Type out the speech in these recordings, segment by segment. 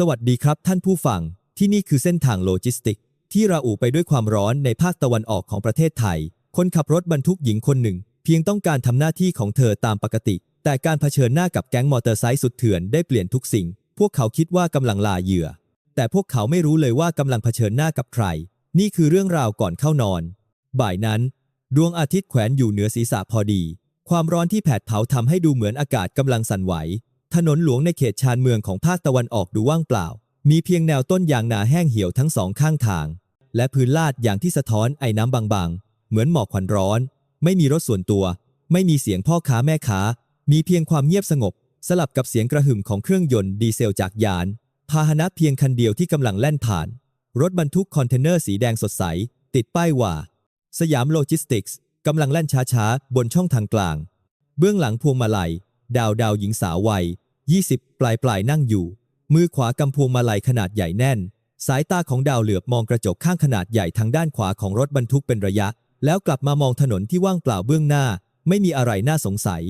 สวัสดีครับท่านผู้ฟัง ที่นี่คือเส้นทางโลจิสติก ที่ระอุไปด้วยความร้อนในภาคตะวันออกของประเทศไทย คนขับรถบรรทุกหญิงคนหนึ่ง เพียงต้องการทำหน้าที่ของเธอตามปกติ แต่การเผชิญหน้ากับแก๊งมอเตอร์ไซค์สุดเถื่อนได้เปลี่ยนทุกสิ่ง พวกเขาคิดว่ากำลังลาเหยื่อ แต่พวกเขาไม่รู้เลยว่ากำลังเผชิญหน้ากับใคร นี่คือเรื่องราวก่อนเข้านอน บ่ายนั้น ดวงอาทิตย์แขวนอยู่เหนือศีรษะพอดี ความร้อนที่แผดเผาทำให้ดูเหมือนอากาศกำลังสั่นไหว ถนนหลวงในเขตชานเมืองของภาคตะวันออกดูว่างเปล่า มีเพียงแนวต้นยางนาแห้งเหี่ยวทั้งสองข้างทาง และพื้นลาดอย่างที่สะท้อนไอ้น้ำบางๆ เหมือนหมอกควันร้อน ไม่มีรถส่วนตัว ไม่มีเสียงพ่อค้าแม่ค้า มีเพียงความเงียบสงบ สลับกับเสียงกระหึ่มของเครื่องยนต์ดีเซลจากยาน พาหนะเพียงคันเดียวที่กำลังแล่นผ่าน รถบรรทุกคอนเทนเนอร์สีแดงสดใส ติดป้ายว่า สยามโลจิสติกส์กำลังแล่นช้าๆบนช่องทางกลาง เบื้องหลังพวงมาลัย ดาวดาวหญิงสาววัย 20 ปลายปลายนั่งอยู่ มือขวากำพวงมาลัยขนาดใหญ่แน่น สายตาของดาวเหลือบมองกระจกข้างขนาดใหญ่ทางด้านขวาของรถบรรทุกเป็นระยะ แล้วกลับมามองถนนที่ว่างเปล่าเบื้องหน้า ไม่มีอะไรน่าสงสัย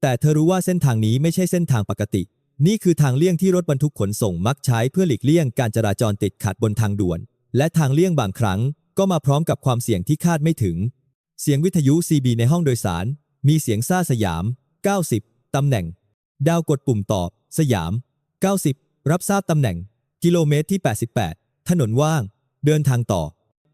แต่เธอรู้ว่าเส้นทางนี้ไม่ใช่เส้นทางปกติ นี่คือทางเลี่ยงที่รถบรรทุกขนส่งมักใช้เพื่อหลีกเลี่ยงการจราจรติดขัดบนทางด่วน และทางเลี่ยงบางครั้ง ก็มาพร้อมกับความเสี่ยงที่คาดไม่ถึง เสียงวิทยุ CB ในห้องโดยสาร มีเสียงซ่าสยาม 90 ตำแหน่ง ดาวกดปุ่มตอบ สยาม 90 รับทราบตำแหน่ง กิโลเมตรที่ 88 ถนนว่าง เดินทางต่อ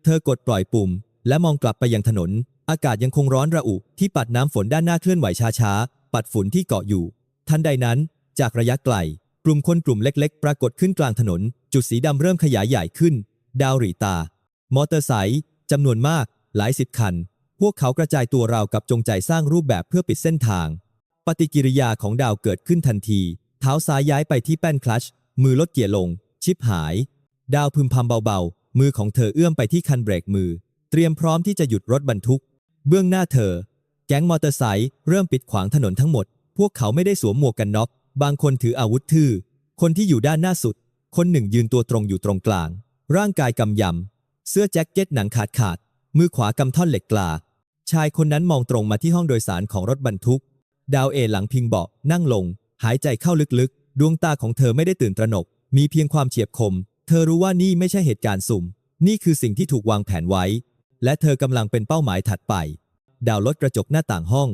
เธอกดปล่อยปุ่ม และมองกลับไปยังถนน อากาศยังคงร้อนระอุที่ปัดน้ำฝนด้านหน้าเคลื่อนไหวช้าๆ ปัดฝุ่นที่เกาะอยู่ ทันใดนั้น จากระยะไกล กลุ่มคนกลุ่มเล็กๆ ปรากฏขึ้นกลางถนน จุดสีดำเริ่มขยายใหญ่ขึ้น ดาวหรีตา มอเตอร์ไซค์จำนวนมาก หลายสิบคัน พวกเขากระจายตัวราวกับจงใจสร้างรูปแบบเพื่อปิดเส้นทาง ปฏิกิริยาของดาวเกิดขึ้นทันที เท้าซ้ายย้ายไปที่แป้นคลัช มือลดเกียร์ลง ชิปหาย ดาวพึมพำเบาๆ มือของเธอเอื้อมไปที่คันเบรกมือ เตรียมพร้อมที่จะหยุดรถบรรทุก เบื้องหน้าเธอ แก๊งมอเตอร์ไซค์เริ่มปิดขวางถนนทั้งหมด พวกเขาไม่ได้สวมหมวกกันน็อก บางคนถืออาวุธทื่อ คนที่อยู่ด้านหน้าสุด คนหนึ่งยืนตัวตรงอยู่ตรงกลาง ร่างกายกำยำ เสื้อแจ็คเก็ตหนังขาดขาด มือขวากำท่อนเหล็กกลา ชายคนนั้นมองตรงมาที่ห้องโดยสารของรถบรรทุก ดาวเอหลังพิงเบาะนั่งลง หายใจเข้าลึกๆ ดวงตาของเธอไม่ได้ตื่นตระหนก มีเพียงความเฉียบคม เธอรู้ว่านี่ไม่ใช่เหตุการณ์สุ่ม นี่คือสิ่งที่ถูกวางแผนไว้ และเธอกำลังเป็นเป้าหมายถัดไป ดาวลดกระจกหน้าต่างห้อง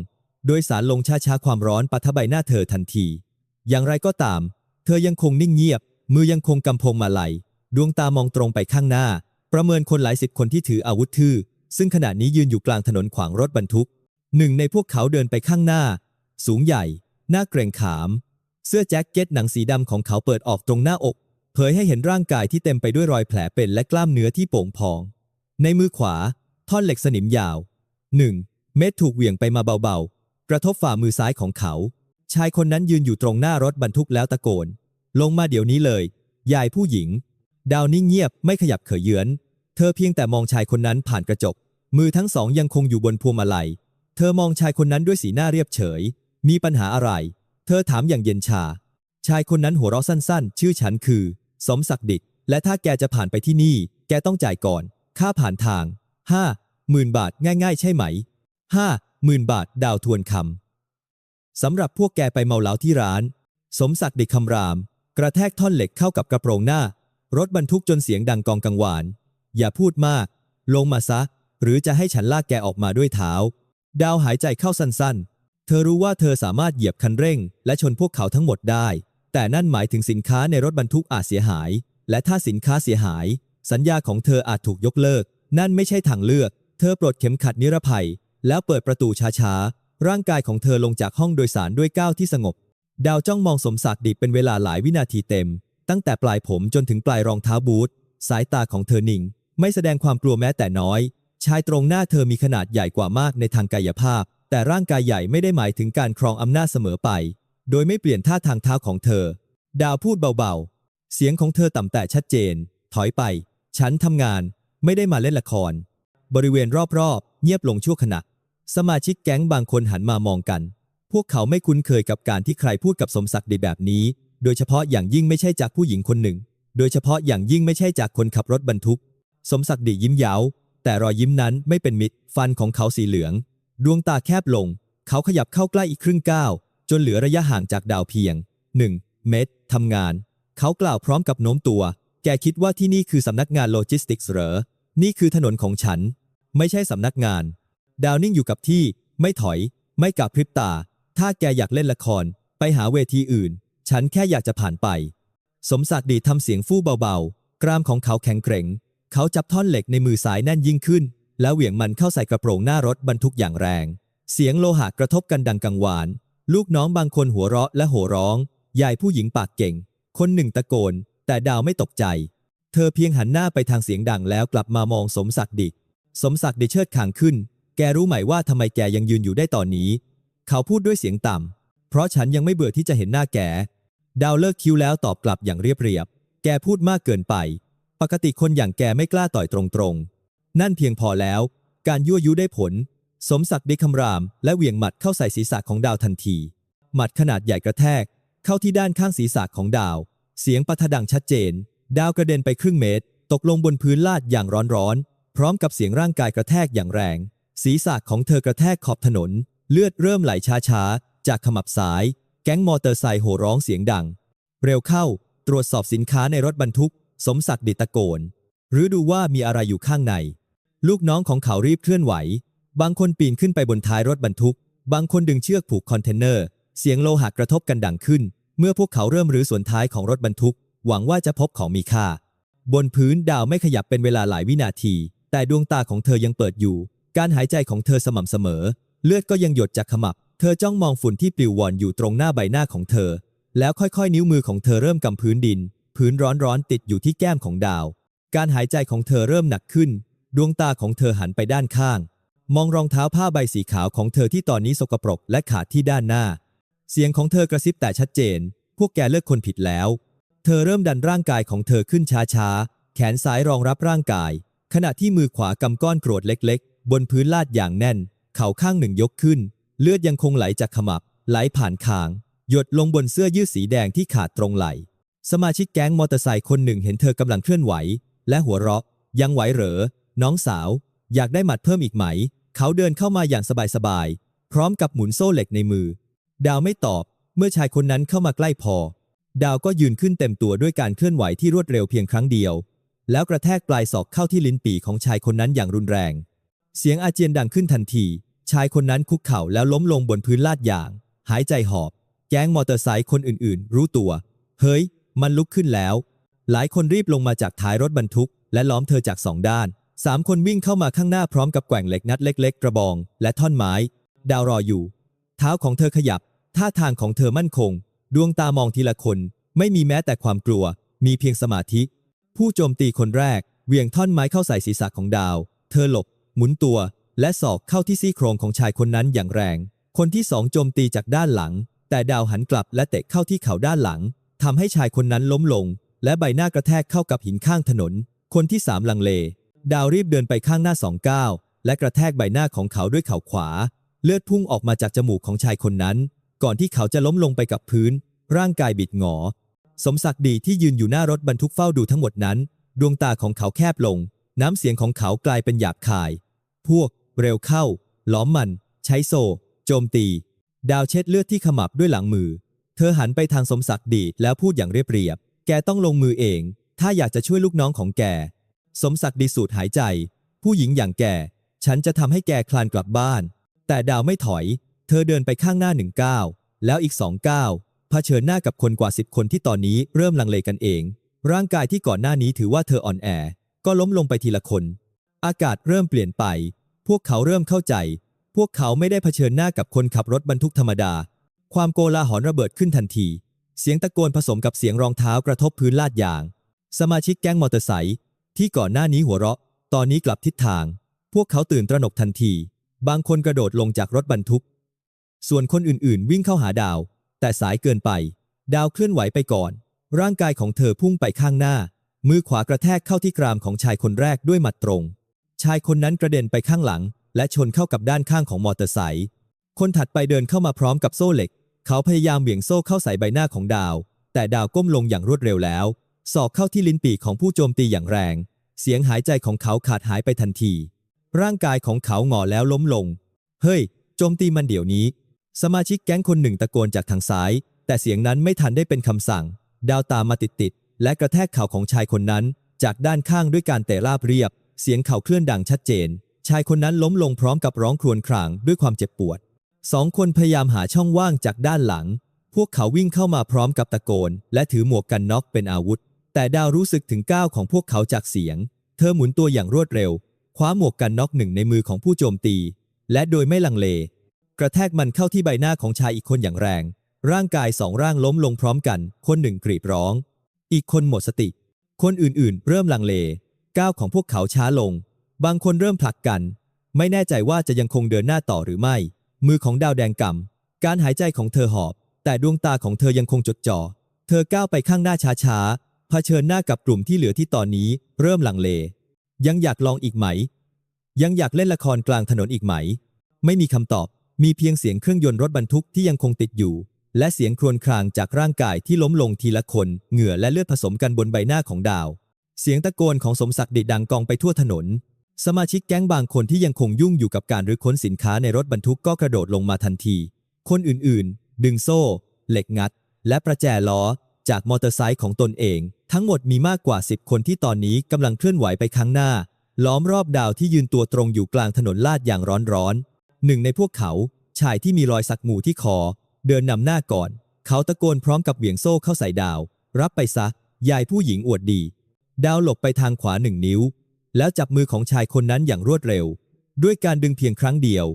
โดยสารลงช้าๆความร้อนปะทะใบหน้าเธอทันที อย่างไรก็ตาม เธอยังคงนิ่งเงียบ มือยังคงกำพงมาลัยดวงตามองตรงไปข้างหน้า ประเมินคนหลายสิบคนที่ถืออาวุธทื่อซึ่งขณะนี้ยืนอยู่กลางถนนขวางรถบรรทุก หนึ่งในพวกเขาเดินไปข้างหน้า สูงใหญ่ หน้าเกรงขาม เสื้อแจ็คเก็ตหนังสีดำของเขาเปิดออกตรงหน้าอก เผยให้เห็นร่างกายที่เต็มไปด้วยรอยแผลเป็นและกล้ามเนื้อที่โป่งพอง ในมือขวา ท่อนเหล็กสนิมยาว 1. เม็ดถูกเหวี่ยงไปมาเบาๆ กระทบฝ่ามือซ้ายของเขา ชายคนนั้นยืนอยู่ตรงหน้ารถบรรทุกแล้วตะโกน ลงมาเดี๋ยวนี้เลย ยายผู้หญิง ดาวนิ่งเงียบไม่ขยับเขยเยือน เธอเพียงแต่มองชายคนนั้นผ่านกระจก มือทั้งสองยังคงอยู่บนพวงมาลัย เธอมองชายคนนั้นด้วยสีหน้าเรียบเฉย มีปัญหาอะไร เธอถามอย่างเย็นชา ชายคนนั้นหัวเราะสั้น ๆ ชื่อฉันคือ สมศักดิ์ดิษและถ้าแกจะผ่านไปที่นี่ แกต้องจ่ายก่อน ค่าผ่านทางห้าหมื่นบาทง่าย ๆ ใช่ไหมห้าหมื่นบาทดาวทวนคำสำหรับพวกแกไปเมาเหล้าที่ร้าน สมศักดิ์ดิษคำราม กระแทกท่อนเหล็กเข้ากับกระโปรงหน้า รถบรรทุกจนเสียงดังกองกังวาน อย่าพูดมาก ลงมาซะ หรือจะให้ฉันลากแกออกมาด้วยเท้า ดาวหายใจเข้าสั้นๆ เธอรู้ว่าเธอสามารถเหยียบคันเร่ง และชนพวกเขาทั้งหมดได้ แต่นั่นหมายถึงสินค้าในรถบรรทุกอาจเสียหาย และถ้าสินค้าเสียหาย สัญญาของเธออาจถูกยกเลิก นั่นไม่ใช่ทางเลือก เธอปลดเข็มขัดนิรภัย แล้วเปิดประตูช้าๆ ร่างกายของเธอลงจากห้องโดยสารด้วยก้าวที่สงบ ดาวจ้องมองสมศักดิ์ดิบเป็นเวลาหลายวินาทีเต็ม ตั้งแต่ปลายผมจนถึงปลายรองเท้าบูทสายตาของเธอนิ่ง ไม่แสดงความกลัวแม้แต่น้อย ชายตรงหน้าเธอมีขนาดใหญ่กว่ามากในทางกายภาพ แต่ร่างกายใหญ่ไม่ได้หมายถึงการครองอำนาจเสมอไป โดยไม่เปลี่ยนท่าทางเท้าของเธอ ดาวพูดเบาๆ เสียงของเธอต่ำแต่ชัดเจน ถอยไป ฉันทำงาน ไม่ได้มาเล่นละคร บริเวณรอบๆ เงียบลงชั่วขณะ สมาชิกแก๊งบางคนหันมามองกัน พวกเขาไม่คุ้นเคยกับการที่ใครพูดกับสมศักดิ์ดีแบบนี้ โดยเฉพาะอย่างยิ่งไม่ใช่จากผู้หญิงคนหนึ่ง โดยเฉพาะอย่างยิ่งไม่ใช่จากคนขับรถบรรทุก สมศักดิ์ดียิ้มเย้าแต่รอยยิ้มนั้นไม่เป็นมิตร ฟันของเขาสีเหลือง ดวงตาแคบลง เขาขยับเข้าใกล้อีกครึ่งก้าว จนเหลือระยะห่างจากดาวเพียง1เมตรทำงาน เขากล่าวพร้อมกับโน้มตัว แกคิดว่าที่นี่คือสำนักงานโลจิสติกส์เหรอ นี่คือถนนของฉัน ไม่ใช่สำนักงาน ดาวนิ่งอยู่กับที่ ไม่ถอย ไม่กลับพริบตา ถ้าแกอยากเล่นละคร ไปหาเวทีอื่น ฉันแค่อยากจะผ่านไป สมศักดิ์ดีทำเสียงฟู่เบาๆ กรามของเขาแข็งเกร็ง เขาจับท่อนเหล็กในมือซ้ายแน่นยิ่งขึ้น แล้วเหวี่ยงมันเข้าใส่กระโปรงหน้ารถบรรทุกอย่างแรง เสียงโลหะกระทบกันดังกังวาน ลูกน้องบางคนหัวเราะและโห่ร้อง ยายผู้หญิงปากเก่ง คนหนึ่งตะโกน แต่ดาวไม่ตกใจ เธอเพียงหันหน้าไปทางเสียงดังแล้วกลับมามองสมศักดิ์ดิสมศักดิ์ดิเชิดขางขึ้น แกรู้ไหมว่าทำไมแกยังยืนอยู่ได้ตอนนี้ เขาพูดด้วยเสียงต่ำ เพราะฉันยังไม่เบื่อที่จะเห็นหน้าแก ดาวเลิกคิ้วแล้วตอบกลับอย่างเรียบเรียบ แกพูดมากเกินไป ปกติคนอย่างแกไม่กล้าต่อยตรงๆ นั่นเพียงพอแล้ว การยั่วยุได้ผล สมศักดิ์ได้คำราม และเหวี่ยงหมัดเข้าใส่ศีรษะของดาวทันที หมัดขนาดใหญ่กระแทก เข้าที่ด้านข้างศีรษะของดาว เสียงปะทะดังชัดเจน ดาวกระเด็นไปครึ่งเมตร ตกลงบนพื้นลาดอย่างร้อนๆพร้อมกับเสียงร่างกายกระแทกอย่างแรง ศีรษะของเธอกระแทกขอบถนน เลือดเริ่มไหลช้าๆจากขมับซ้าย แก๊งมอเตอร์ไซค์โห่ร้องเสียงดัง เร็วเข้า ตรวจสอบสินค้าในรถบรรทุก สมศักดิ์ดิตะโกนหรือดูว่ามีอะไรอยู่ข้างใน ลูกน้องของเขารีบเคลื่อนไหว บางคนปีนขึ้นไปบนท้ายรถบรรทุก บางคนดึงเชือกผูกคอนเทนเนอร์ เสียงโลหะกระทบกันดังขึ้น เมื่อพวกเขาเริ่มรื้อส่วนท้ายของรถบรรทุก หวังว่าจะพบของมีค่า บนพื้นดาวไม่ขยับเป็นเวลาหลายวินาที แต่ดวงตาของเธอยังเปิดอยู่ การหายใจของเธอสม่ำเสมอ เลือดก็ยังหยดจากขมับ เธอจ้องมองฝุ่นที่ปลิวว่อนอยู่ตรงหน้าใบหน้าของเธอ แล้วค่อยๆ นิ้วมือของเธอเริ่มกำพื้นดิน พื้นร้อนๆติดอยู่ที่แก้มของดาว การหายใจของเธอเริ่มหนักขึ้น ดวงตาของเธอหันไปด้านข้าง มองรองเท้าผ้าใบสีขาวของเธอที่ตอนนี้สกปรกและขาดที่ด้านหน้า เสียงของเธอกระซิบแต่ชัดเจน พวกแกเลิกคนผิดแล้ว เธอเริ่มดันร่างกายของเธอขึ้นช้าๆ แขนซ้ายรองรับร่างกาย ขณะที่มือขวากำก้อนกรธเล็กๆ บนพื้นลาดอย่างแน่น เข่าข้างหนึ่งยกขึ้น เลือดยังคงไหลจากขมับ ไหลผ่านคาง หยดลงบนเสื้อยืดสีแดงที่ขาดตรงไหล สมาชิกแก๊งมอเตอร์ไซค์คนหนึ่งเห็นเธอกำลังเคลื่อนไหว และหัวเราะ ยังไหวเหรอ น้องสาว อยากได้หมัดเพิ่มอีกไหม เขาเดินเข้ามาอย่างสบายๆ พร้อมกับหมุนโซ่เหล็กในมือ ดาวไม่ตอบ เมื่อชายคนนั้นเข้ามาใกล้พอ ดาวก็ยืนขึ้นเต็มตัวด้วยการเคลื่อนไหวที่รวดเร็วเพียงครั้งเดียว แล้วกระแทกปลายศอกเข้าที่ลิ้นปี่ของชายคนนั้นอย่างรุนแรง เสียงอาเจียนดังขึ้นทันที ชายคนนั้นคุกเข่าแล้วล้มลงบนพื้นลาดยาง หายใจหอบ แก๊งมอเตอร์ไซค์คนอื่นๆ รู้ตัว เฮ้ย มันลุกขึ้นแล้ว หลายคนรีบลงมาจากท้ายรถบรรทุก และล้อมเธอจากสองด้าน สามคนวิ่งเข้ามาข้างหน้าพร้อมกับแกว่งเหล็กนัดเล็ก ๆ กระบอง และท่อนไม้ ดาวรออยู่ เท้าของเธอขยับ ท่าทางของเธอมั่นคง ดวงตามองทีละคน ไม่มีแม้แต่ความกลัว มีเพียงสมาธิ ผู้โจมตีคนแรก เวียงท่อนไม้เข้าใส่ศีรษะของดาว เธอหลบ หมุนตัว และศอกเข้าที่ซี่โครงของชายคนนั้นอย่างแรง คนที่สองโจมตีจากด้านหลัง แต่ดาวหันกลับและเตะเข้าที่เข่าด้านหลังทำให้ชายคนนั้นล้มลง และใบหน้ากระแทกเข้ากับหินข้างถนน คนที่สามลังเล ดาวรีบเดินไปข้างหน้าสองก้าวและกระแทกใบหน้าของเขาด้วยเข่าขวา เลือดพุ่งออกมาจากจมูกของชายคนนั้น ก่อนที่เขาจะล้มลงไปกับพื้น ร่างกายบิดหงอ สมศักดิ์ดีที่ยืนอยู่หน้ารถบรรทุกเฝ้าดูทั้งหมดนั้น ดวงตาของเขาแคบลง น้ำเสียงของเขากลายเป็นหยาบคาย พวก เร็วเข้า ล้อมมัน ใช้โซ่ โจมตี ดาวเช็ดเลือดที่ขมับด้วยหลังมือ เธอหันไปทางสมศักดิ์ดีแล้วพูดอย่างเรียบเรียบ แกต้องลงมือเอง ถ้าอยากจะช่วยลูกน้องของแก สมศักดิ์ดีสูดหายใจ ผู้หญิงอย่างแกฉันจะทำให้แกคลานกลับบ้าน แต่ดาวไม่ถอย เธอเดินไปข้างหน้าหนึ่งก้าวแล้วอีกสองก้าวเผชิญหน้ากับคนกว่าสิบคนที่ตอนนี้เริ่มลังเลกันเอง ร่างกายที่ก่อนหน้านี้ถือว่าเธออ่อนแอ ก็ล้มลงไปทีละคน อากาศเริ่มเปลี่ยนไป พวกเขาเริ่มเข้าใจ พวกเขาไม่ได้เผชิญหน้ากับคนขับรถบรรทุกธรรมดา ความโกลาหลระเบิดขึ้นทันที เสียงตะโกนผสมกับเสียงรองเท้ากระทบพื้นลาดยาง สมาชิกแก๊งมอเตอร์ไซค์ ที่ก่อนหน้านี้หัวเราะ ตอนนี้กลับทิศทาง พวกเขาตื่นตระหนกทันที บางคนกระโดดลงจากรถบรรทุก ส่วนคนอื่นๆ วิ่งเข้าหาดาว แต่สายเกินไป ดาวเคลื่อนไหวไปก่อน ร่างกายของเธอพุ่งไปข้างหน้า มือขวากระแทกเข้าที่กรามของชายคนแรกด้วยหมัดตรง ชายคนนั้นกระเด็นไปข้างหลัง และชนเข้ากับด้านข้างของมอเตอร์ไซค์คนถัดไปเดินเข้ามาพร้อมกับโซ่เหล็ก เขาพยายามเหวี่ยงโซ่เข้าใส่ใบหน้าของดาว แต่ดาวก้มลงอย่างรวดเร็วแล้ว ศอกเข้าที่ลิ้นปี่ของผู้โจมตีอย่างแรง เสียงหายใจของเขาขาดหายไปทันที ร่างกายของเขาหงอแล้วล้มลง เฮ้ย โจมตีมันเดี๋ยวนี้ สมาชิกแก๊งคนหนึ่งตะโกนจากทางซ้าย แต่เสียงนั้นไม่ทันได้เป็นคำสั่ง ดาวตามมาติดๆและกระแทกเข่าของชายคนนั้น จากด้านข้างด้วยการเตะราบเรียบ เสียงเข่าเคลื่อนดังชัดเจน ชายคนนั้นล้มลงพร้อมกับร้องครวญครางด้วยความเจ็บปวดสองคนพยายามหาช่องว่างจากด้านหลัง พวกเขาวิ่งเข้ามาพร้อมกับตะโกน และถือหมวกกันน็อกเป็นอาวุธ แต่ดาวรู้สึกถึงก้าวของพวกเขาจากเสียง เธอหมุนตัวอย่างรวดเร็ว คว้าหมวกกันน็อกหนึ่งในมือของผู้โจมตี และโดยไม่ลังเล กระแทกมันเข้าที่ใบหน้าของชายอีกคนอย่างแรง ร่างกายสองร่างล้มลงพร้อมกัน คนหนึ่งกรีดร้อง อีกคนหมดสติ คนอื่นๆ เริ่มลังเล ก้าวของพวกเขาช้าลง บางคนเริ่มผลักกัน ไม่แน่ใจว่าจะยังคงเดินหน้าต่อหรือไม่ มือของดาวแดงกำการหายใจของเธอหอบ แต่ดวงตาของเธอยังคงจดจ่อ เธอก้าวไปข้างหน้าช้าๆ เผชิญหน้ากับกลุ่มที่เหลือที่ตอนนี้เริ่มลังเล ยังอยากลองอีกไหม ยังอยากเล่นละครกลางถนนอีกไหม ไม่มีคำตอบ มีเพียงเสียงเครื่องยนต์รถบรรทุกที่ยังคงติดอยู่ และเสียงครวญครางจากร่างกายที่ล้มลงทีละคน เหงื่อและเลือดผสมกันบนใบหน้าของดาว เสียงตะโกนของสมศักดิ์ดิดังกองไปทั่วถนน สมาชิกแก๊งบางคนที่ยังคงยุ่งอยู่กับการรื้อค้นสินค้าในรถบรรทุกก็กระโดดลงมาทันที คนอื่นๆ ดึงโซ่ เหล็กงัด และประแจล้อ จากมอเตอร์ไซค์ของตนเอง ทั้งหมดมีมากกว่า 10 คนที่ตอนนี้กำลังเคลื่อนไหวไปข้างหน้า ล้อมรอบดาวที่ยืนตัวตรงอยู่กลางถนนลาดอย่างร้อนๆหนึ่งในพวกเขา ชายที่มีรอยสักหมู่ที่คอ เดินนำหน้าก่อน เขาตะโกนพร้อมกับเหวี่ยงโซ่เข้าใส่ดาว รับไปซะ ยายผู้หญิงอวดดี ดาวหลบไปทางขวาหนึ่งนิ้ว แล้วจับมือของชายคนนั้นอย่างรวดเร็ว ด้วยการดึงเพียงครั้งเดียว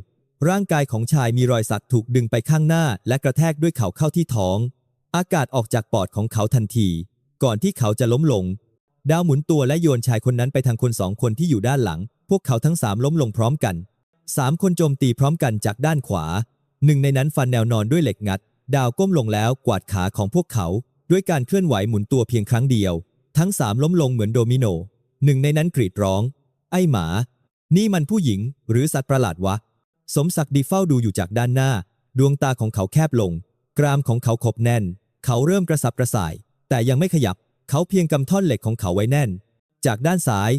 ร่างกายของชายมีรอยสักถูกดึงไปข้างหน้า และกระแทกด้วยเข่าเข้าที่ท้อง อากาศออกจากปอดของเขาทันที ก่อนที่เขาจะล้มลง ดาวหมุนตัวและโยนชายคนนั้นไปทางคนสองคนที่อยู่ด้านหลัง พวกเขาทั้งสามล้มลงพร้อมกันสามคนโจมตีพร้อมกันจากด้านขวา หนึ่งในนั้นฟันแนวนอนด้วยเหล็กงัด ดาวก้มลงแล้วกวาดขาของพวกเขา ด้วยการเคลื่อนไหวหมุนตัวเพียงครั้งเดียว ทั้งสามล้มลงเหมือนโดมิโน หนึ่งในนั้นกรีดร้อง ไอ้หมา นี่มันผู้หญิง หรือสัตว์ประหลาดวะ สมศักดิ์ดีเฝ้าดูอยู่จากด้านหน้า ดวงตาของเขาแคบลง กรามของเขาขบแน่น เขาเริ่มกระสับกระส่าย แต่ยังไม่ขยับ เขาเพียงกำท่อนเหล็กของเขาไว้แน่น จากด้านซ้าย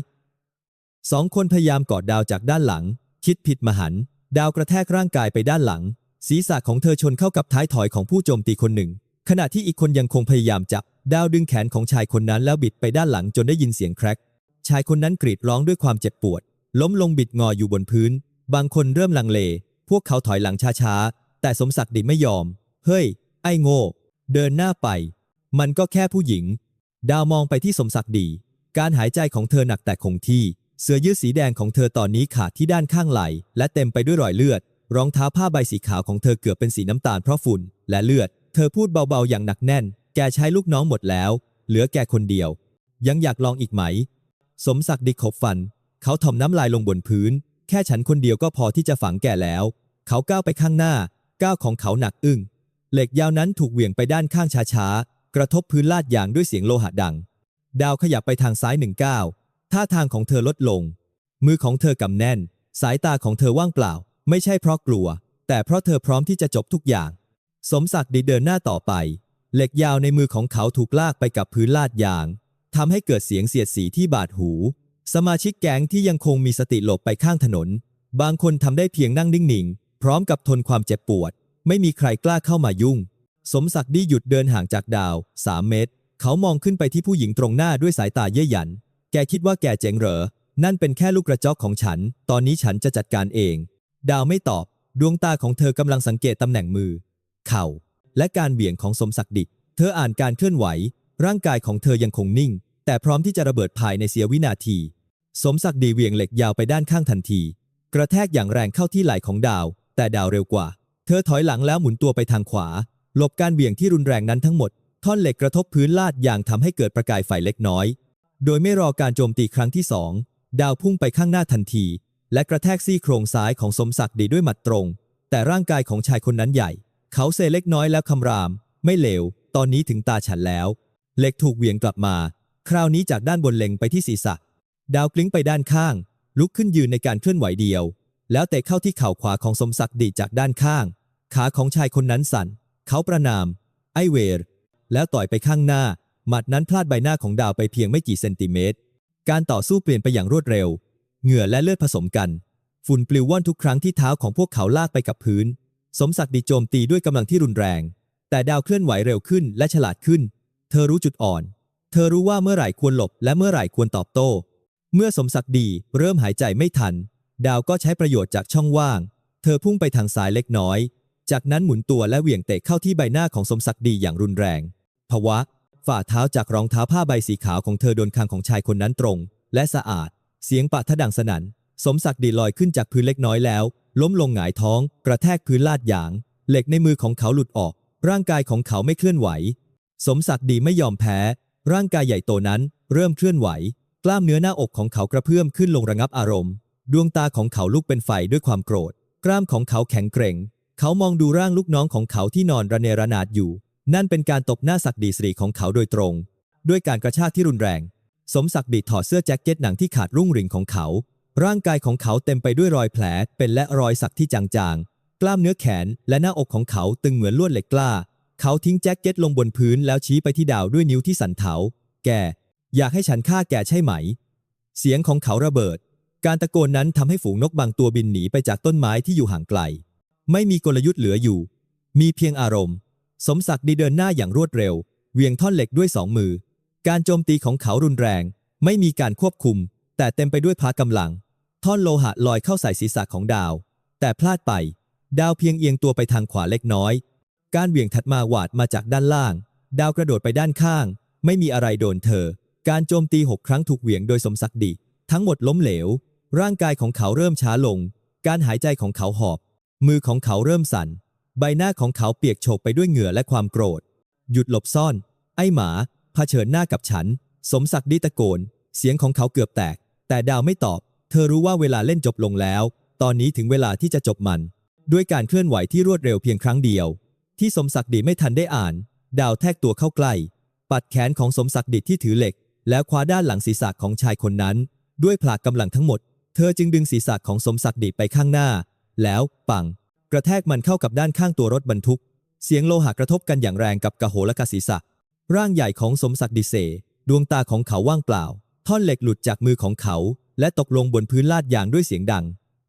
สองคนพยายามกอดดาวจากด้านหลัง คิดผิดมหัน ดาวกระแทกร่างกายไปด้านหลัง ศีรษะของเธอชนเข้ากับท้ายถอยของผู้โจมตีคนหนึ่ง ขณะที่อีกคนยังคงพยายามจับ ดาวดึงแขนของชายคนนั้นแล้วบิดไปด้านหลังจนได้ยินเสียงแครก ชายคนนั้นกรีดร้องด้วยความเจ็บปวด ล้มลงบิดงออยู่บนพื้น บางคนเริ่มลังเล พวกเขาถอยหลังช้าๆ แต่สมศักดิ์ดิไม่ยอม เฮ้ย ไอ้โง่ เดินหน้าไป มันก็แค่ผู้หญิง ดาวมองไปที่สมศักดิ์ดี การหายใจของเธอหนักแต่คงที่ เสื้อยืดสีแดงของเธอตอนนี้ขาดที่ด้านข้างไหล่และเต็มไปด้วยรอยเลือด รองเท้าผ้าใบสีขาวของเธอเกือบเป็นสีน้ำตาลเพราะฝุ่นและเลือด เธอพูดเบาๆอย่างหนักแน่น แกใช้ลูกน้องหมดแล้ว เหลือแกคนเดียว ยังอยากลองอีกไหม สมศักดิ์ดิขบฟัน เขาถมน้ำลายลงบนพื้น แค่ฉันคนเดียวก็พอที่จะฝังแกแล้ว เขาก้าวไปข้างหน้า ก้าวของเขาหนักอึ้ง เหล็กยาวนั้นถูกเหวี่ยงไปด้านข้างช้าๆ กระทบพื้นลาดยางด้วยเสียงโลหะดัง ดาวขยับไปทางซ้ายหนึ่งก้าวท่าทางของเธอลดลง มือของเธอกำแน่น สายตาของเธอว่างเปล่า ไม่ใช่เพราะกลัว แต่เพราะเธอพร้อมที่จะจบทุกอย่าง สมศักดิ์ดีเดินหน้าต่อไป เหล็กยาวในมือของเขาถูกลากไปกับพื้นลาดยางทำให้เกิดเสียงเสียดสีที่บาดหู สมาชิกแก๊งที่ยังคงมีสติหลบไปข้างถนน บางคนทำได้เพียงนั่งนิ่งๆ พร้อมกับทนความเจ็บปวด ไม่มีใครกล้าเข้ามายุ่ง สมศักดิ์ดีหยุดเดินห่างจากดาว3เมตร เขามองขึ้นไปที่ผู้หญิงตรงหน้าด้วยสายตาเย้ยหยัน แกคิดว่าแกเจ๋งเหรอ นั่นเป็นแค่ลูกกระจอกของฉัน ตอนนี้ฉันจะจัดการเอง ดาวไม่ตอบ ดวงตาของเธอกำลังสังเกตตำแหน่งมือ เข่า และการเบี่ยงของสมศักดิ์ดิเธออ่านการเคลื่อนไหว ร่างกายของเธอยังคงนิ่ง แต่พร้อมที่จะระเบิดภายในเสียวินาที สมศักดิ์ดีเวี่ยงเหล็กยาวไปด้านข้างทันที กระแทกอย่างแรงเข้าที่ไหล่ของดาว แต่ดาวเร็วกว่า เธอถอยหลังแล้วหมุนตัวไปทางขวา หลบการเบี่ยงที่รุนแรงนั้นทั้งหมด ท่อนเหล็กกระทบพื้นลาดอย่างทำให้เกิดประกายไฟเล็กน้อย โดยไม่รอการโจมตีครั้งที่สองดาวพุ่งไปข้างหน้าทันที และกระแทกซี่โครงซ้ายของสมศักดิ์ดีด้วยหมัดตรง แต่ร่างกายของชายคนนั้นใหญ่ เขาเซเล็กน้อยแล้วคำราม ไม่เลว ตอนนี้ถึงตาฉันแล้ว เหล็กถูกเหวี่ยงกลับมา คราวนี้จากด้านบนเล็งไปที่ศีรษะ ดาวกลิ้งไปด้านข้าง ลุกขึ้นยืนในการเคลื่อนไหวเดียว แล้วเตะเข้าที่เข่าขวาของสมศักดิ์ดีจากด้านข้าง ขาของชายคนนั้นสั่น เขาประนาม ไอเวร แล้วต่อยไปข้างหน้า หมัดนั้นพลาดใบหน้าของดาวไปเพียงไม่กี่เซนติเมตร การต่อสู้เปลี่ยนไปอย่างรวดเร็ว เหงื่อและเลือดผสมกัน ฝุ่นปลิวว่อนทุกครั้งที่เท้าของพวกเขาลากไปกับพื้น สมศักดิ์ดีโจมตีด้วยกำลังที่รุนแรง แต่ดาวเคลื่อนไหวเร็วขึ้นและฉลาดขึ้น เธอรู้จุดอ่อน เธอรู้ว่าเมื่อไหร่ควรหลบ และเมื่อไหร่ควรตอบโต้ เมื่อสมศักดิ์ดีเริ่มหายใจไม่ทัน ดาวก็ใช้ประโยชน์จากช่องว่าง เธอพุ่งไปทางซ้ายเล็กน้อย จากนั้นหมุนตัวและเหวี่ยงเตะเข้าที่ใบหน้าของสมศักดิ์ดีอย่างรุนแรง ภวะ ฝ่าเท้าจากรองเท้าผ้าใบสีขาวของเธอโดนคางของชายคนนั้นตรง และสะอาด เสียงปะทะดังสนั่น สมศักดิ์ดีลอยขึ้นจากพื้นเล็กน้อยแล้ว ล้มลงหงายท้อง กระแทกพื้นลาดหยาง เหล็กในมือของเขาหลุดออก ร่างกายของเขาไม่เคลื่อนไหว สมศักดิ์ดีไม่ยอมแพ้ ร่างกายใหญ่โตนั้น เริ่มเคลื่อนไหว กล้ามเนื้อหน้าอกของเขากระเพื่อมขึ้นลงระงับอารมณ์ ดวงตาของเขาลุกเป็นไฟด้วยความโกรธ กล้ามของเขาแข็งเกร็ง เขามองดูร่างลูกน้องของเขาที่นอนระเนระนาดอยู่ นั่นเป็นการตบหน้าศักดีสรีของเขาโดยตรง ด้วยการกระชากที่รุนแรง สมศักดิ์ถอดเสื้อแจ็คเก็ตหนังที่ขาดรุ่งริ่งของเขา ร่างกายของเขาเต็มไปด้วยรอยแผล เป็นและรอยสักที่จางๆ กล้ามเนื้อแขนและหน้าอกของเขาตึงเหมือนลวดเหล็กกล้า เขาทิ้งแจ็คเก็ตลงบนพื้นแล้วชี้ไปที่ดาวด้วยนิ้วที่สันเทาแก อยากให้ฉันฆ่าแกใช่ไหม เสียงของเขาระเบิด การตะโกนนั้นทำให้ฝูงนกบางตัวบินหนีไปจากต้นไม้ที่อยู่ห่างไกล ไม่มีกลยุทธ์เหลืออยู่ มีเพียงอารมณ์ สมศักดิ์ดีเดินหน้าอย่างรวดเร็วเหวี่ยงท่อนเหล็กด้วยสองมือ การโจมตีของเขารุนแรง ไม่มีการควบคุม แต่เต็มไปด้วยพละกำลัง ท่อนโลหะลอยเข้าใส่ศีรษะของดาว แต่พลาดไป ดาวเพียงเอียงตัวไปทางขวาเล็กน้อย การเหวี่ยงถัดมาหวาดมาจากด้านล่าง ดาวกระโดดไปด้านข้าง ไม่มีอะไรโดนเธอ การโจมตีหกครั้งถูกเหวี่ยงโดยสมศักดิ์ดิทั้งหมดล้มเหลว ร่างกายของเขาเริ่มช้าลง การหายใจของเขาหอบ มือของเขาเริ่มสั่น ใบหน้าของเขาเปียกโชกไปด้วยเหงื่อและความโกรธ หยุดหลบซ่อน ไอ้หมาเผชิญหน้ากับฉัน สมศักดิ์ดิตะโกน เสียงของเขาเกือบแตก แต่ดาวไม่ตอบ เธอรู้ว่าเวลาเล่นจบลงแล้ว ตอนนี้ถึงเวลาที่จะจบมัน ด้วยการเคลื่อนไหวที่รวดเร็วเพียงครั้งเดียว ที่สมศักดิ์ดิไม่ทันได้อ่าน ดาวแทกตัวเข้าใกล้ ปัดแขนของสมศักดิ์ดิที่ถือเหล็ก แล้วคว้าด้านหลังศีรษะของชายคนนั้น ด้วยพละกำลังทั้งหมด เธอจึงดึงศีรษะของสมศักดิ์ดิไปข้างหน้า แล้วปัง กระแทกมันเข้ากับด้านข้างตัวรถบรรทุก เสียงโลหะกระทบกันอย่างแรงกับกระโหลกศีรษะ ร่างใหญ่ของสมศักดิ์ดิเซดวงตาของเขาว่างเปล่า ท่อนเหล็กหลุดจากมือของเขา และตกลงบนพื้นลาดยางด้วยเสียงดัง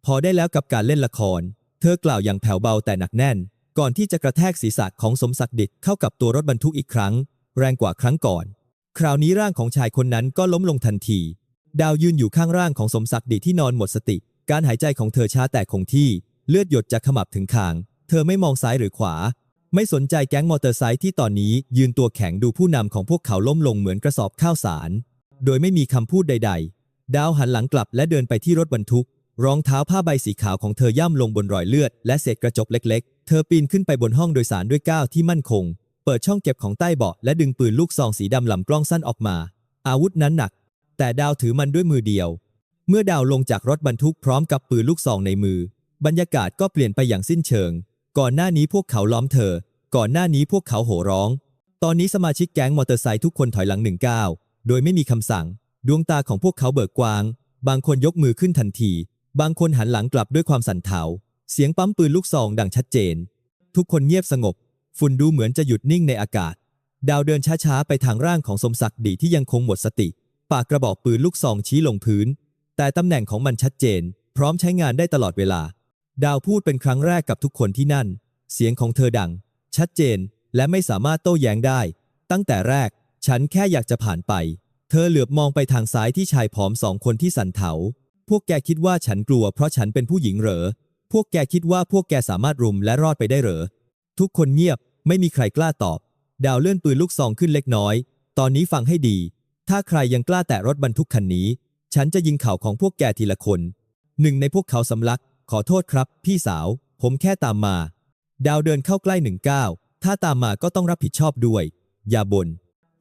พอได้แล้วกับการเล่นละคร เธอกล่าวอย่างแผ่วเบาแต่หนักแน่น ก่อนที่จะกระแทกศีรษะของสมศักดิ์ดิเข้ากับตัวรถบรรทุกอีกครั้ง แรงกว่าครั้งก่อน คราวนี้ร่างของชายคนนั้นก็ล้มลงทันที ดาวยืนอยู่ข้างร่างของสมศักดิ์ดิที่นอนหมดสติ การหายใจของเธอช้าแต่คงที่ เลือดหยดจากขมับถึงคาง เธอไม่มองซ้ายหรือขวา ไม่สนใจแก๊งมอเตอร์ไซค์ที่ตอนนี้ยืนตัวแข็งดูผู้นำของพวกเขาล้มลงเหมือนกระสอบข้าวสาร โดยไม่มีคำพูดใด ๆ ดาวหันหลังกลับและเดินไปที่รถบรรทุก รองเท้าผ้าใบสีขาวของเธอย่ำลงบนรอยเลือด และเศษกระจกเล็ก ๆ เธอปีนขึ้นไปบนห้องโดยสารด้วยก้าวที่มั่นคง เปิดช่องเก็บของใต้เบาะและดึงปืนลูกซองสีดำลำกล้องสั้นออกมา อาวุธนั้นหนัก แต่ดาวถือมันด้วยมือเดียว เมื่อดาวลงจากรถบรรทุกพร้อมกับปืนลูกซองในมือ บรรยากาศก็เปลี่ยนไปอย่างสิ้นเชิง ก่อนหน้านี้พวกเขาล้อมเธอ ก่อนหน้านี้พวกเขาโห่ร้อง ตอนนี้สมาชิกแก๊งมอเตอร์ไซค์ทุกคนถอยหลังหนึ่งก้าวโดยไม่มีคำสั่ง ดวงตาของพวกเขาเบิกกว้าง บางคนยกมือขึ้นทันที บางคนหันหลังกลับด้วยความสั่นเทาเสียงปั๊มปืนลูกซองดังชัดเจน ทุกคนเงียบสงบ ฝุ่นดูเหมือนจะหยุดนิ่งในอากาศ ดาวเดินช้าๆไปทางร่างของสมศักดิ์ดีที่ยังคงหมดสติ ปากกระบอกปืนลูกซองชี้ลงพื้น แต่ตำแหน่งของมันชัดเจน พร้อมใช้งานได้ตลอดเวลา ดาวพูดเป็นครั้งแรกกับทุกคนที่นั่น เสียงของเธอดัง ชัดเจนและไม่สามารถโต้แย้งได้ ตั้งแต่แรก ฉันแค่อยากจะผ่านไป เธอเหลือบมองไปทางซ้ายที่ชายผอมสองคนที่สันเถา พวกแกคิดว่าฉันกลัวเพราะฉันเป็นผู้หญิงเหรอ พวกแกคิดว่าพวกแกสามารถรุมและรอดไปได้เหรอ ทุกคนเงียบ ไม่มีใครกล้าตอบ ดาวเลื่อนปืนลูกซองขึ้นเล็กน้อย ตอนนี้ฟังให้ดี ถ้าใครยังกล้าแตะรถบรรทุกคันนี้ ฉันจะยิงเข่าของพวกแกทีละคน หนึ่งในพวกเขาสำลัก ขอโทษครับ พี่สาว ผมแค่ตามมา ดาวเดินเข้าใกล้หนึ่งก้าวถ้าตามมาก็ต้องรับผิดชอบด้วย อย่าบน่น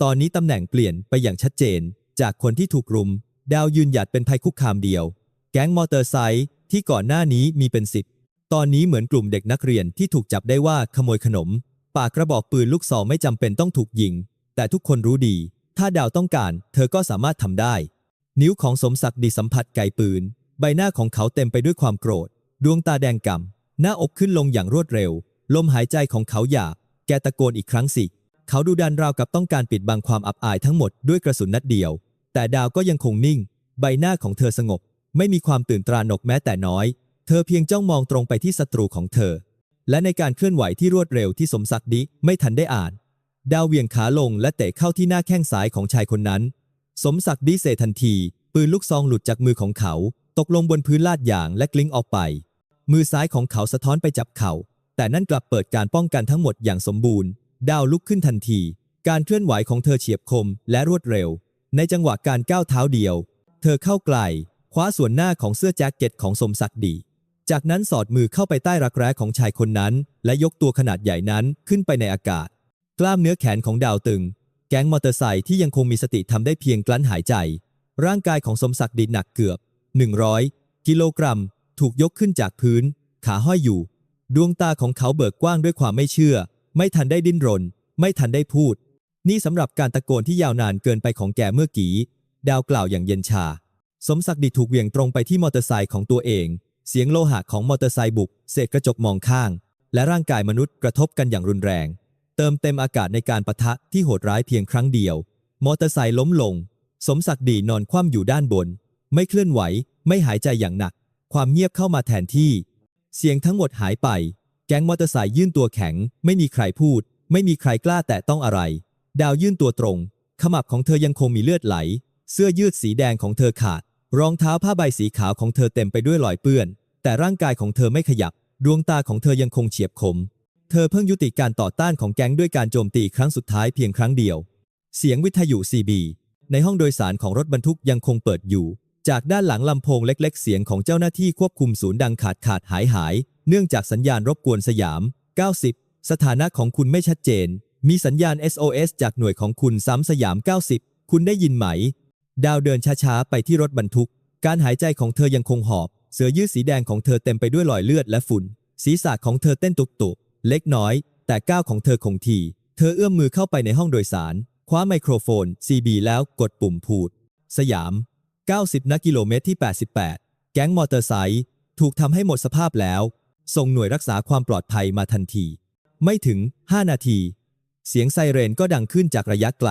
ตอนนี้ตำแหน่งเปลี่ยนไปอย่างชัดเจน จากคนที่ถูกรุม ดาวยืนหยัดเป็นภัยคุกคามเดียว แก๊งมอเตอร์ไซค์ที่ก่อนหน้านี้มีเป็นสิบ ตอนนี้เหมือนกลุ่มเด็กนักเรียนที่ถูกจับได้ว่าขโมยขนม ปากกระบอกปืนลูกซองไม่จำเป็นต้องถูกยิง แต่ทุกคนรู้ดี ถ้าดาวต้องการ เธอก็สามารถทำได้ นิ้วของสมศักดิ์ดีสัมผัสไกปืน ใบหน้าของเขาเต็มไปด้วยความโกรธ ดวงตาแดงก่ำหน้าอกขึ้นลงอย่างรวดเร็ว ลมหายใจของเขาหยาบแกตะโกนอีกครั้งสิ เขาดูดันราวกับต้องการปิดบังความอับอายทั้งหมดด้วยกระสุนนัดเดียว แต่ดาวก็ยังคงนิ่ง ใบหน้าของเธอสงบ ไม่มีความตื่นตระหนกแม้แต่น้อย เธอเพียงจ้องมองตรงไปที่ศัตรูของเธอ และในการเคลื่อนไหวที่รวดเร็วที่สมศักดิ์ดิไม่ทันได้อ่าน ดาวเหวียงขาลงและเตะเข้าที่หน้าแข้งซ้ายของชายคนนั้น สมศักดิ์ดิเซทันที ปืนลูกซองหลุดจากมือของเขา ตกลงบนพื้นลาดยางและกลิ้งออกไป มือซ้ายของเขาสะท้อนไปจับเข่า แต่นั่นกลับเปิดการป้องกันทั้งหมดอย่างสมบูรณ์ ดาวลุกขึ้นทันที การเคลื่อนไหวของเธอเฉียบคมและรวดเร็ว ในจังหวะการก้าวเท้าเดียว เธอเข้าไกลคว้าส่วนหน้าของเสื้อแจ็คเก็ตของสมศักดิ์ดี จากนั้นสอดมือเข้าไปใต้รักแร้ของชายคนนั้น และยกตัวขนาดใหญ่นั้นขึ้นไปในอากาศ กล้ามเนื้อแขนของดาวตึง แก๊งมอเตอร์ไซค์ที่ยังคงมีสติทำได้เพียงกลั้นหายใจ ร่างกายของสมศักดิ์ดิหนักเกือบ 100 กิโลกรัม ถูกยกขึ้นจากพื้น ขาห้อยอยู่ ดวงตาของเขาเบิกกว้างด้วยความไม่เชื่อ ไม่ทันได้ดิ้นรน ไม่ทันได้พูด นี่สำหรับการตะโกนที่ยาวนานเกินไปของแกเมื่อกี้ ดาวกล่าวอย่างเย็นชา สมศักดิ์ดิถูกเหวี่ยงตรงไปที่มอเตอร์ไซค์ของตัวเอง เสียงโลหะของมอเตอร์ไซค์บุกเศษกระจกมองข้าง และร่างกายมนุษย์กระทบกันอย่างรุนแรง เติมเต็มอากาศในการปะทะที่โหดร้ายเพียงครั้งเดียว มอเตอร์ไซค์ล้มลง สมศักดิ์ดีนอนคว่ำอยู่ด้านบน ไม่เคลื่อนไหว ไม่หายใจอย่างหนัก ความเงียบเข้ามาแทนที่ เสียงทั้งหมดหายไป แก๊งมอเตอร์ไซค์ยื่นตัวแข็ง ไม่มีใครพูด ไม่มีใครกล้าแตะต้องอะไร ดาวยื่นตัวตรง ขมับของเธอยังคงมีเลือดไหล เสื้อยืดสีแดงของเธอขาด รองเท้าผ้าใบสีขาวของเธอเต็มไปด้วยรอยเปื้อน แต่ร่างกายของเธอไม่ขยับ ดวงตาของเธอยังคงเฉียบคม เธอเพิ่งยุติการต่อต้านของแก๊งด้วยการโจมตีครั้งสุดท้ายเพียงครั้งเดียว เสียงวิทยุ CB ในห้องโดยสารของรถบรรทุกยังคงเปิดอยู่ จากด้านหลังลำโพงเล็ก ๆ เสียงของเจ้าหน้าที่ควบคุมศูนย์ดังขาดขาดหายหาย เนื่องจากสัญญาณรบกวนสยาม 90 สถานะของคุณไม่ชัดเจน มีสัญญาณ SOS จากหน่วยของคุณซ้ำสยาม 90 คุณได้ยินไหม ดาวเดินช้าๆไปที่รถบรรทุก การหายใจของเธอยังคงหอบ เสื้อยืดสีแดงของเธอเต็มไปด้วยรอยเลือดและฝุ่น ศีรษะของเธอเต้นตุกตุกๆ เล็กน้อย แต่ก้าวของเธอคงที่ เธอเอื้อมมือเข้าไปในห้องโดยสาร คว้าไมโครโฟน CB แล้วกดปุ่มพูด สยาม 90นักกิโลเมตรที่ 88 แก๊งมอเตอร์ไซค์ถูกทำให้หมดสภาพแล้ว ส่งหน่วยรักษาความปลอดภัยมาทันที ไม่ถึง 5 นาที เสียงไซเรนก็ดังขึ้นจากระยะไกล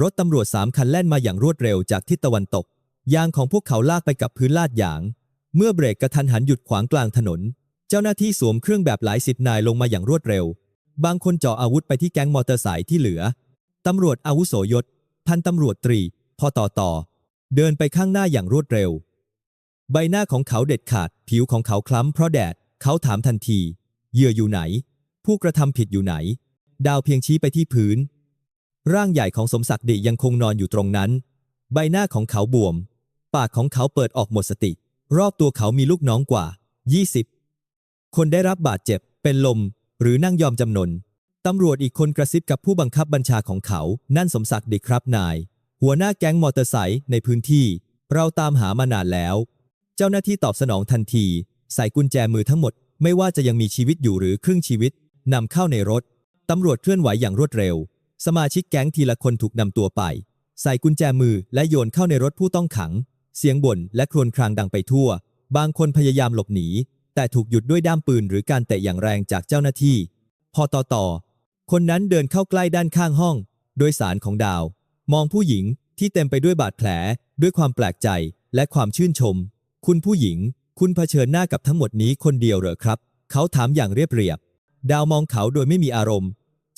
รถตำรวจสามคันแล่นมาอย่างรวดเร็วจากทิศตะวันตก ยางของพวกเขาลากไปกับพื้นลาดยาง เมื่อเบรกกระทันหันหยุดขวางกลางถนน เจ้าหน้าที่สวมเครื่องแบบหลายสิบนายลงมาอย่างรวดเร็ว บางคนจ่ออาวุธไปที่แก๊งมอเตอร์ไซค์ที่เหลือ ตำรวจอาวุโสยศ พันตำรวจตรี พอต่อต่อ เดินไปข้างหน้าอย่างรวดเร็ว ใบหน้าของเขาเด็ดขาด ผิวของเขาคล้ำเพราะแดด เขาถามทันที เหยื่ออยู่ไหน ผู้กระทำผิดอยู่ไหน ดาวเพียงชี้ไปที่พื้น ร่างใหญ่ของสมศักดิ์ดิยังคงนอนอยู่ตรงนั้น ใบหน้าของเขาบวม ปากของเขาเปิดออกหมดสติ รอบตัวเขามีลูกน้องกว่า 20 คนได้รับบาดเจ็บ เป็นลม หรือนั่งยอมจำนนตำรวจอีกคนกระซิบกับผู้บังคับบัญชาของเขา นั่นสมศักดิ์ดิครับนาย หัวหน้าแก๊งมอเตอร์ไซค์ในพื้นที่ เราตามหามานานแล้ว เจ้าหน้าที่ตอบสนองทันที ใส่กุญแจมือทั้งหมด ไม่ว่าจะยังมีชีวิตอยู่หรือครึ่งชีวิตนำเข้าในรถตำรวจเคลื่อนไหวอย่างรวดเร็ว สมาชิกแก๊งทีละคนถูกนำตัวไป ใส่กุญแจมือและโยนเข้าในรถผู้ต้องขัง เสียงบ่นและครวญครางดังไปทั่ว บางคนพยายามหลบหนี แต่ถูกหยุดด้วยด้ามปืนหรือการเตะอย่างแรงจากเจ้าหน้าที่ พอต่อต่อ คนนั้นเดินเข้าใกล้ด้านข้างห้อง โดยสารของดาว มองผู้หญิงที่เต็มไปด้วยบาดแผล ด้วยความแปลกใจและความชื่นชม คุณผู้หญิง คุณเผชิญหน้ากับทั้งหมดนี้คนเดียวเหรอครับ เขาถามอย่างเรียบเรียบ ดาวมองเขาโดยไม่มีอารมณ์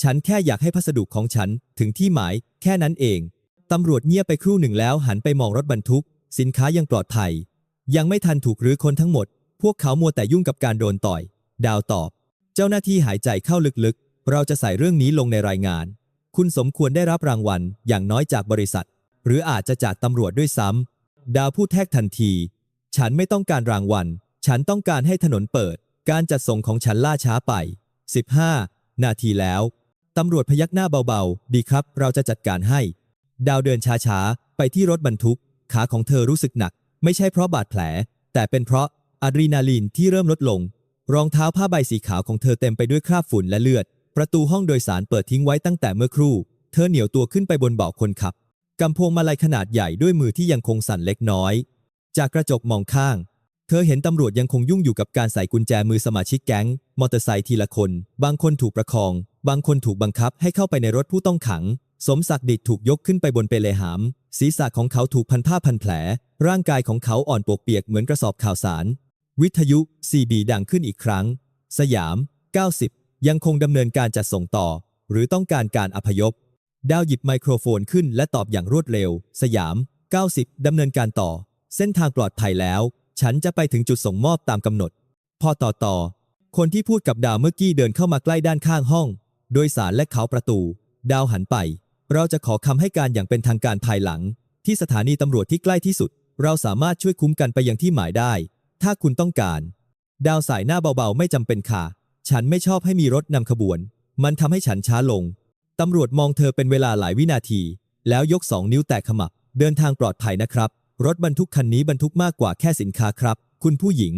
ฉันแค่อยากให้พัสดุของฉันถึงที่หมายแค่นั้นเอง ตำรวจเงียบไปครู่หนึ่งแล้วหันไปมองรถบรรทุก สินค้ายังปลอดภัย ยังไม่ทันถูกรื้อค้นทั้งหมด พวกเขามัวแต่ยุ่งกับการโดนต่อย ดาวตอบ เจ้าหน้าที่หายใจเข้าลึกๆ เราจะใส่เรื่องนี้ลงในรายงาน คุณสมควรได้รับรางวัลอย่างน้อยจากบริษัท หรืออาจจะจากตำรวจด้วยซ้ำ ดาวพูดแทกทันที ฉันไม่ต้องการรางวัล ฉันต้องการให้ถนนเปิด การจัดส่งของฉันล่าช้าไป 15 นาทีแล้ว ตำรวจพยักหน้าเบาๆ ดีครับ เราจะจัดการให้ ดาวเดินช้าๆ ไปที่รถบรรทุก ขาของเธอรู้สึกหนัก ไม่ใช่เพราะบาดแผล แต่เป็นเพราะ อะดรีนาลีนที่เริ่มลดลง รองเท้าผ้าใบสีขาวของเธอเต็มไปด้วยคราบฝุ่นและเลือด ประตูห้องโดยสารเปิดทิ้งไว้ตั้งแต่เมื่อครู่ เธอเหนียวตัวขึ้นไปบนเบาะคนขับกำพวงมาลัยขนาดใหญ่ด้วยมือที่ยังคงสั่นเล็กน้อย จากกระจกมองข้าง เธอเห็นตำรวจยังคงยุ่งอยู่กับการใส่กุญแจมือสมาชิกแก๊ง มอเตอร์ไซค์ทีละคน บางคนถูกประคอง บางคนถูกบังคับให้เข้าไปในรถผู้ต้องขัง สมศักดิ์ดิถูกยกขึ้นไปบนเปเลหาม ศีรษะของเขาถูกพันผ้าพันแผล ร่างกายของเขาอ่อนปวกเปียกเหมือนกระสอบข่าวสาร วิทยุ CB ดังขึ้นอีกครั้ง สยาม 90 ยังคงดำเนินการจัดส่งต่อ หรือต้องการการอพยพ ดาวหยิบไมโครโฟนขึ้นและตอบอย่างรวดเร็ว สยาม 90 ดำเนินการต่อ เส้นทางปลอดภัยแล้ว ฉันจะไปถึงจุดส่งมอบตามกำหนด พอต่อต่อ คนที่พูดกับดาวเมื่อกี้เดินเข้ามาใกล้ด้านข้างห้อง โดยสารและเขาประตู ดาวหันไป เราจะขอคำให้การอย่างเป็นทางการภายหลัง ที่สถานีตำรวจที่ใกล้ที่สุด เราสามารถช่วยคุ้มกันไปยังที่หมายได้ ถ้าคุณต้องการ ดาวสายหน้าเบาๆ ไม่จำเป็นค่ะ ฉันไม่ชอบให้มีรถนำขบวน มันทำให้ฉันช้าลง ตำรวจมองเธอเป็นเวลาหลายวินาที แล้วยกสองนิ้วแตะขมับ เดินทางปลอดภัยนะครับ รถบรรทุกคันนี้บรรทุกมากกว่าแค่สินค้าครับ คุณผู้หญิง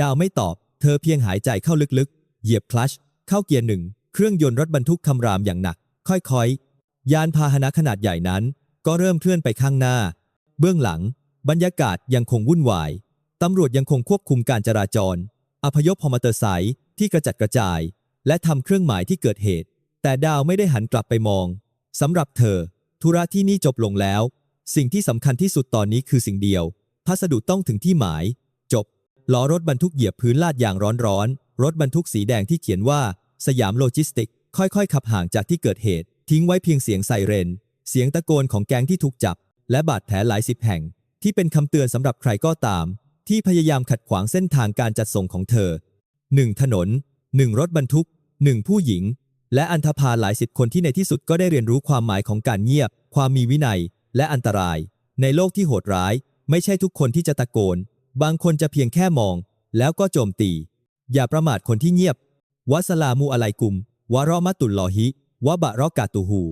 ดาวไม่ตอบ เธอเพียงหายใจเข้าลึกๆ เหยียบคลัช เข้าเกียร์หนึ่ง เครื่องยนต์รถบรรทุกคำรามอย่างหนัก ค่อยๆ ยานพาหนะขนาดใหญ่นั้น ก็เริ่มเคลื่อนไปข้างหน้า เบื้องหลัง บรรยากาศยังคงวุ่นวาย ตำรวจยังคงควบคุมการจราจร อพยพพอมอเตอร์ไซค์ที่กระจัดกระจาย และทำเครื่องหมายที่เกิดเหตุ แต่ดาวไม่ได้หันกลับไปมองสำหรับเธอ ธุระที่นี่จบลงแล้ว สิ่งที่สำคัญที่สุดตอนนี้คือสิ่งเดียว พัสดุต้องถึงที่หมาย จบล้อรถบรรทุกเหยียบพื้นลาดอย่างร้อนๆรถบรรทุกสีแดงที่เขียนว่า สยามโลจิสติก ค่อยๆ ขับห่างจากที่เกิดเหตุ ทิ้งไว้เพียงเสียงไซเรน เสียงตะโกนของแก๊งที่ถูกจับ และบาดแผลหลายสิบแห่ง ที่เป็นคำเตือนสำหรับใครก็ตาม ที่พยายามขัดขวางเส้นทางการจัดส่งของเธอ 1. ถนน 1. รถบรรทุก 1. ผู้หญิง และอันธพาลหลายสิบคนที่ในที่สุดก็ได้เรียนรู้ความหมายของการเงียบ ความมีวินัย และอันตราย ในโลกที่โหดร้าย ไม่ใช่ทุกคนที่จะตะโกน บางคนจะเพียงแค่มอง แล้วก็โจมตี อย่าประมาทคนที่เงียบวะสลามูอะไลกุมวะราะมะตุลลอฮิวะบะราะกาตูฮู